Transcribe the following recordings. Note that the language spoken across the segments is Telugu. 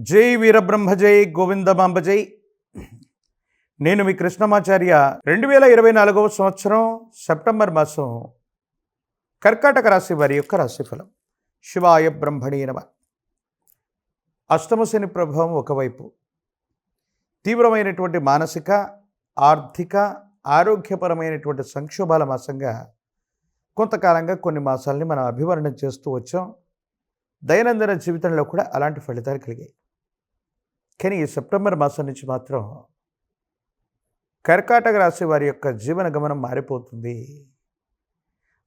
జై వీరబ్రహ్మ జై గోవిందమాంబ జై. నేను మీ కృష్ణమాచార్య. రెండు వేల ఇరవై నాలుగవ సంవత్సరం సెప్టెంబర్ మాసం కర్కాటక రాశి వారి యొక్క రాశిఫలం. శివాయ బ్రహ్మణీ నమ. అష్టమ ప్రభావం ఒకవైపు. తీవ్రమైనటువంటి మానసిక ఆర్థిక ఆరోగ్యపరమైనటువంటి సంక్షోభాల మాసంగా కొంతకాలంగా కొన్ని మాసాలని మనం అభివర్ణం చేస్తూ వచ్చాం. దైనందిన జీవితంలో కూడా అలాంటి ఫలితాలు కలిగాయి. కానీ ఈ సెప్టెంబర్ మాసం నుంచి మాత్రం కర్కాటక రాశి వారి యొక్క జీవన గమనం మారిపోతుంది.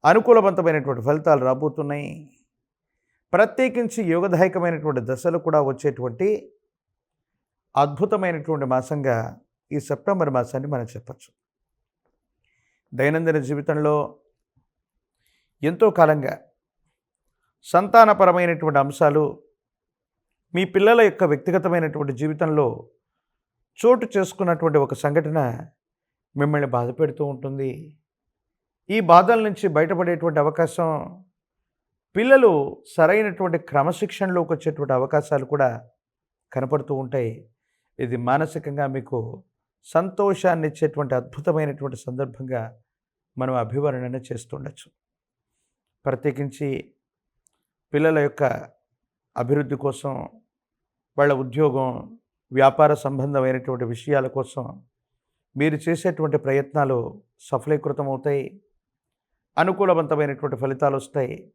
అనుకూలవంతమైనటువంటి ఫలితాలు రాబోతున్నాయి. ప్రత్యేకించి యోగదాయకమైనటువంటి దశలు కూడా వచ్చేటువంటి అద్భుతమైనటువంటి మాసంగా ఈ సెప్టెంబర్ మాసాన్ని మనం చెప్పచ్చు. దైనందిన జీవితంలో ఎంతో కాలంగా సంతానపరమైనటువంటి అంశాలు మీ పిల్లల యొక్క వ్యక్తిగతమైనటువంటి జీవితంలో చోటు చేసుకున్నటువంటి ఒక సంఘటన మిమ్మల్ని బాధ పెడుతూ ఉంటుంది. ఈ బాధల నుంచి బయటపడేటువంటి అవకాశం పిల్లలు సరైనటువంటి క్రమశిక్షణలోకి వచ్చేటువంటి అవకాశాలు కూడా కనపడుతూ ఉంటాయి. ఇది మానసికంగా మీకు సంతోషాన్ని ఇచ్చేటువంటి అద్భుతమైనటువంటి సందర్భంగా మనం అభివర్ణన చేస్తుండొచ్చు. ప్రత్యేకించి పిల్లల యొక్క అభివృద్ధి కోసం వాళ్ళ ఉద్యోగం వ్యాపార సంబంధమైనటువంటి విషయాల కోసం మీరు చేసేటువంటి ప్రయత్నాలు సఫలీకృతమవుతాయి. అనుకూలవంతమైనటువంటి ఫలితాలు వస్తాయి.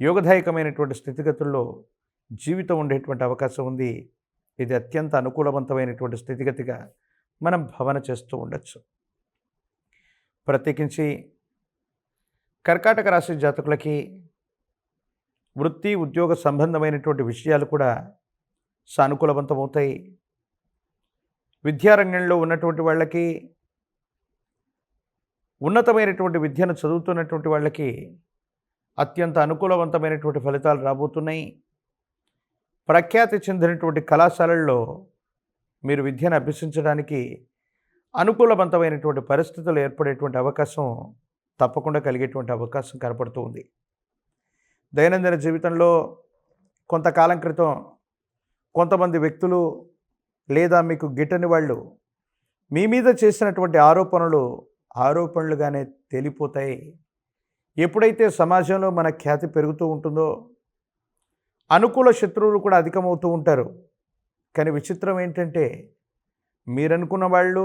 యోగదాయకమైనటువంటి స్థితిగతుల్లో జీవితం ఉండేటువంటి అవకాశం ఉంది. ఇది అత్యంత అనుకూలవంతమైనటువంటి స్థితిగతిగా మనం భావన చేస్తూ ఉండొచ్చు. ప్రత్యేకించి కర్కాటక రాశి జాతకులకి వృత్తి ఉద్యోగ సంబంధమైనటువంటి విషయాలు కూడా సానుకూలవంతమవుతాయి. విద్యారంగంలో ఉన్నటువంటి వాళ్ళకి ఉన్నతమైనటువంటి విద్యను చదువుతున్నటువంటి వాళ్ళకి అత్యంత అనుకూలవంతమైనటువంటి ఫలితాలు రాబోతున్నాయి. ప్రఖ్యాతి చెందినటువంటి కళాశాలల్లో మీరు విద్యను అభ్యసించడానికి అనుకూలవంతమైనటువంటి పరిస్థితులు ఏర్పడేటువంటి అవకాశం తప్పకుండా కలిగేటువంటి అవకాశం కనపడుతూ ఉంది. దైనందిన జీవితంలో కొంతకాలం క్రితం కొంతమంది వ్యక్తులు లేదా మీకు గిట్టని వాళ్ళు మీ మీద చేసినటువంటి ఆరోపణలు ఆరోపణలుగానే తేలిపోతాయి. ఎప్పుడైతే సమాజంలో మన ఖ్యాతి పెరుగుతూ ఉంటుందో అనుకూల శత్రువులు కూడా అధికమవుతూ ఉంటారు. కానీ విచిత్రం ఏంటంటే మీరనుకున్న వాళ్ళు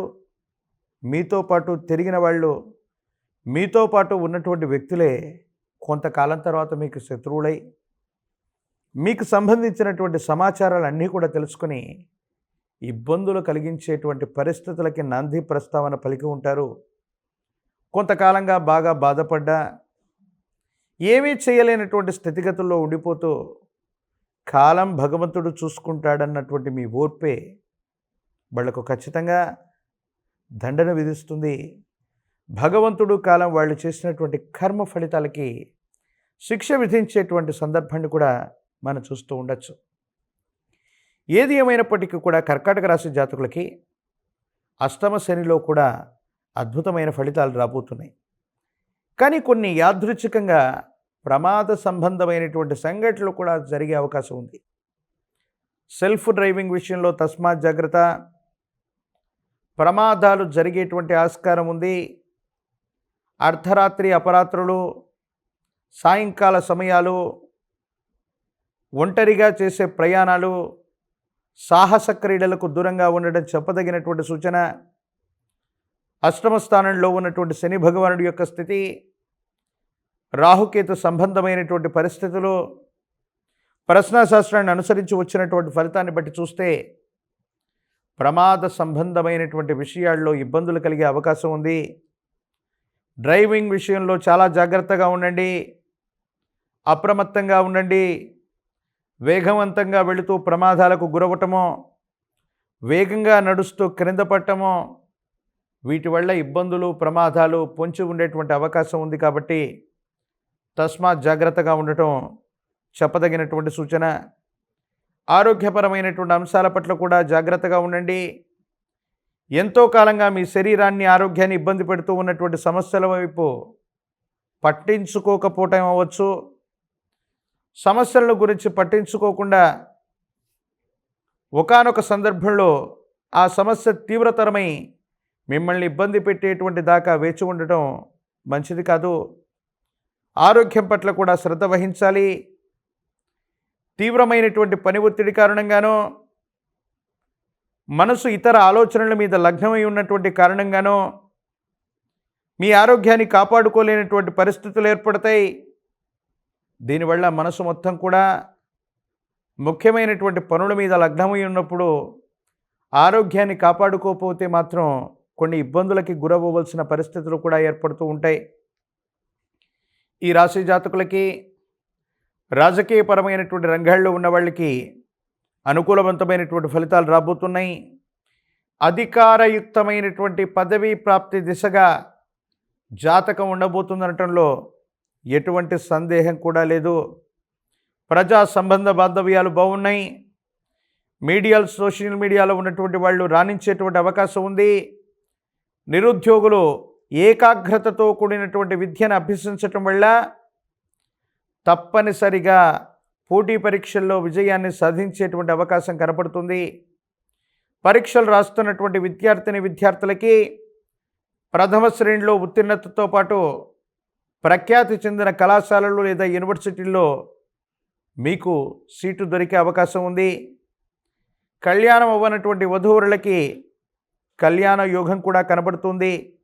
మీతో పాటు తిరిగిన వాళ్ళు మీతో పాటు ఉన్నటువంటి వ్యక్తులే కొంతకాలం తర్వాత మీకు శత్రువులై మీకు సంబంధించినటువంటి సమాచారాలు అన్నీ కూడా తెలుసుకొని ఇబ్బందులు కలిగించేటువంటి పరిస్థితులకి నాంది ప్రస్తావన పలికి ఉంటారు. కొంతకాలంగా బాగా బాధపడ్డా ఏమీ చేయలేనటువంటి స్థితిగతుల్లో ఉండిపోతూ కాలం భగవంతుడు చూసుకుంటాడన్నటువంటి మీ ఓర్పే వాళ్ళకు ఖచ్చితంగా దండన విధిస్తుంది. భగవంతుడు కాలం వాళ్ళు చేసినటువంటి కర్మ ఫలితాలకి శిక్ష విధించేటువంటి సందర్భాన్ని కూడా మనం చూస్తూ ఉండొచ్చు. ఏది ఏమైనప్పటికీ కూడా కర్కాటక రాశి జాతకులకి అష్టమ శనిలో కూడా అద్భుతమైన ఫలితాలు రాబోతున్నాయి. కానీ కొన్ని యాదృచ్ఛికంగా ప్రమాద సంబంధమైనటువంటి సంఘటనలు కూడా జరిగే అవకాశం ఉంది. సెల్ఫ్ డ్రైవింగ్ విషయంలో తస్మాత్ జాగ్రత్త. ప్రమాదాలు జరిగేటువంటి ఆస్కారం ఉంది. అర్ధరాత్రి అపరాత్రులు సాయంకాల సమయాలు ఒంటరిగా చేసే ప్రయాణాలు సాహస క్రీడలకు దూరంగా ఉండడం చెప్పదగినటువంటి సూచన. అష్టమ స్థానంలో ఉన్నటువంటి శని భగవానుడి యొక్క స్థితి రాహుకేతు సంబంధమైనటువంటి పరిస్థితులు ప్రశ్నాశాస్త్రాన్ని అనుసరించి వచ్చినటువంటి ఫలితాన్ని బట్టి చూస్తే ప్రమాద సంబంధమైనటువంటి విషయాల్లో ఇబ్బందులు కలిగే అవకాశం ఉంది. డ్రైవింగ్ విషయంలో చాలా జాగ్రత్తగా ఉండండి. అప్రమత్తంగా ఉండండి. వేగవంతంగా వెళుతూ ప్రమాదాలకు గురవటమో వేగంగా నడుస్తూ క్రింద పట్టమో వీటి వల్ల ఇబ్బందులు ప్రమాదాలు పొంచి ఉండేటువంటి అవకాశం ఉంది కాబట్టి తస్మాత్ జాగ్రత్తగా ఉండటం చెప్పదగినటువంటి సూచన. ఆరోగ్యపరమైనటువంటి అంశాల పట్ల కూడా జాగ్రత్తగా ఉండండి. ఎంతో కాలంగా మీ శరీరాన్ని ఆరోగ్యాన్ని ఇబ్బంది పెడుతూ ఉన్నటువంటి సమస్యల వైపు పట్టించుకోకపోవటం అవ్వచ్చు. సమస్యల గురించి పట్టించుకోకుండా ఒకానొక సందర్భంలో ఆ సమస్య తీవ్రతరమై మిమ్మల్ని ఇబ్బంది పెట్టేటువంటి దాకా వేచి ఉండటం మంచిది కాదు. ఆరోగ్యం పట్ల కూడా శ్రద్ధ వహించాలి. తీవ్రమైనటువంటి పని ఒత్తిడి కారణంగానో మనసు ఇతర ఆలోచనల మీద లగ్నమై ఉన్నటువంటి కారణంగానో మీ ఆరోగ్యాన్ని కాపాడుకోలేనటువంటి పరిస్థితులు ఏర్పడతాయి. దీనివల్ల మనసు మొత్తం కూడా ముఖ్యమైనటువంటి పనుల మీద లగ్నమై ఉన్నప్పుడు ఆరోగ్యాన్ని కాపాడుకోకపోతే మాత్రం కొన్ని ఇబ్బందులకి గురవ్వవలసిన పరిస్థితులు కూడా ఏర్పడుతూ ఉంటాయి. ఈ రాశి జాతకులకి రాజకీయపరమైనటువంటి రంగాల్లో ఉన్న వాళ్ళకి అనుకూలవంతమైనటువంటి ఫలితాలు రాబోతున్నాయి. అధికారయుక్తమైనటువంటి పదవీ ప్రాప్తి దిశగా జాతకం ఉండబోతుందనటంలో ఎటువంటి సందేహం కూడా లేదు. ప్రజా సంబంధ బాంధవ్యాలు బాగున్నాయి. మీడియాలు సోషల్ మీడియాలో ఉన్నటువంటి వాళ్ళు రాణించేటువంటి అవకాశం ఉంది. నిరుద్యోగులు ఏకాగ్రతతో కూడినటువంటి విద్యను అభ్యసించటం వల్ల తప్పనిసరిగా పోటీ పరీక్షల్లో విజయాన్ని సాధించేటువంటి అవకాశం కనపడుతుంది. పరీక్షలు రాస్తున్నటువంటి విద్యార్థిని విద్యార్థులకి ప్రథమ శ్రేణిలో ఉత్తీర్ణతతో పాటు ప్రఖ్యాతి చెందిన కళాశాలలు లేదా యూనివర్సిటీల్లో మీకు సీటు దొరికే అవకాశం ఉంది. కళ్యాణం అవ్వనటువంటి వధూవరులకి కళ్యాణ యోగం కూడా కనబడుతుంది.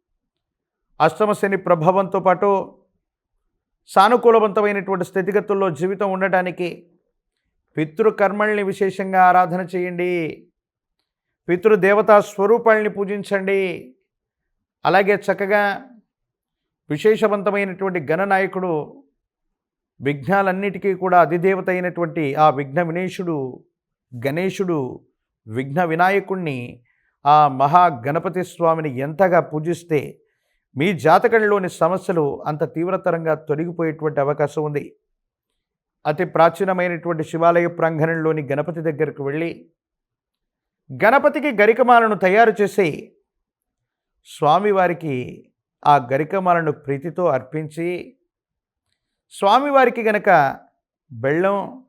అష్టమశని ప్రభావంతో పాటు సానుకూలవంతమైనటువంటి స్థితిగతుల్లో జీవితం ఉండటానికి పితృకర్మల్ని విశేషంగా ఆరాధన చేయండి. పితృదేవతా స్వరూపాలని పూజించండి. అలాగే చక్కగా విశేషవంతమైనటువంటి గణనాయకుడు విఘ్నాలన్నిటికీ కూడా అధిదేవత అయినటువంటి ఆ విఘ్న వినేశుడు గణేశుడు విఘ్న వినాయకుణ్ణి ఆ మహాగణపతి స్వామిని ఎంతగా పూజిస్తే మీ జాతకంలోని సమస్యలు అంత తీవ్రతరంగా తొలగిపోయేటువంటి అవకాశం ఉంది. అతి ప్రాచీనమైనటువంటి శివాలయ ప్రాంగణంలోని గణపతి దగ్గరకు వెళ్ళి గణపతికి గరికమాలను తయారు చేసి స్వామివారికి ఆ గరికమాలను ప్రీతితో అర్పించి స్వామివారికి గనక బెల్లం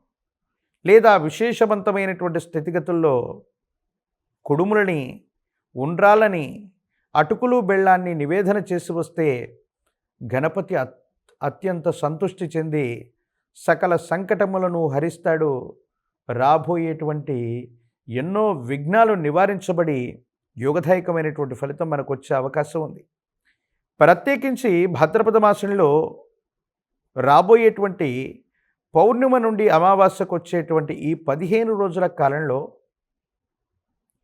లేదా విశేషవంతమైనటువంటి స్థితిగతుల్లో కుడుములని ఉండ్రాలని అటుకులు బెల్లాన్ని నివేదన చేసి వస్తే గణపతి అత్ అత్యంత సంతృష్టి చెంది సకల సంకటములను హరిస్తాడు. రాబోయేటువంటి ఎన్నో విఘ్నాలు నివారించబడి యోగదాయకమైనటువంటి ఫలితం మనకు వచ్చే అవకాశం ఉంది. ప్రత్యేకించి భాద్రపద మాసంలో రాబోయేటువంటి పౌర్ణిమ నుండి అమావాస్యకు వచ్చేటువంటి ఈ పదిహేను రోజుల కాలంలో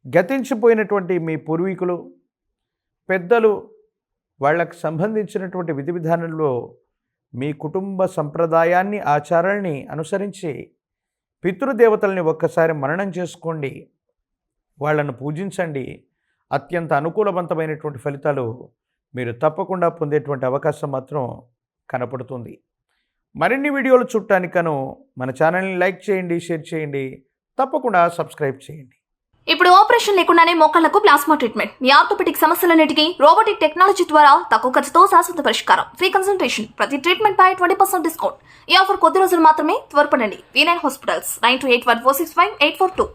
గతించిపోయినటువంటి మీ పూర్వీకులు పెద్దలు వాళ్ళకు సంబంధించినటువంటి విధి విధానంలో మీ కుటుంబ సంప్రదాయాన్ని ఆచారాల్ని అనుసరించి పితృదేవతల్ని ఒక్కసారి మరణం చేసుకోండి. వాళ్ళను పూజించండి. అత్యంత అనుకూలవంతమైనటువంటి ఫలితాలు మీరు తప్పకుండా పొందేటువంటి అవకాశం మాత్రం కనపడుతుంది. మరిన్ని వీడియోలు చూడటానికను మన ఛానల్ని లైక్ చేయండి షేర్ చేయండి తప్పకుండా సబ్స్క్రైబ్ చేయండి. ఇప్పుడు ఆపరేషన్ లేకుండానే మోకాళ్ళకు ప్లాస్మా ట్రీట్మెంట్. మీ ఆర్థోపెటిక్ సమస్యలన్నిటికీ రోబోటిక్ టెక్నాలజీ ద్వారా తక్కువ ఖర్చుతో శాశ్వత పరిష్కారం. Free consultation. ప్రతి ట్రీట్మెంట్ పై ట్వంటీ పర్సెంట్ డిస్కౌంట్. ఈ ఆఫర్ కొద్ది రోజులు మాత్రమే త్వరపడండి. V nine hospitals. Nine two eight one four six five eight four two.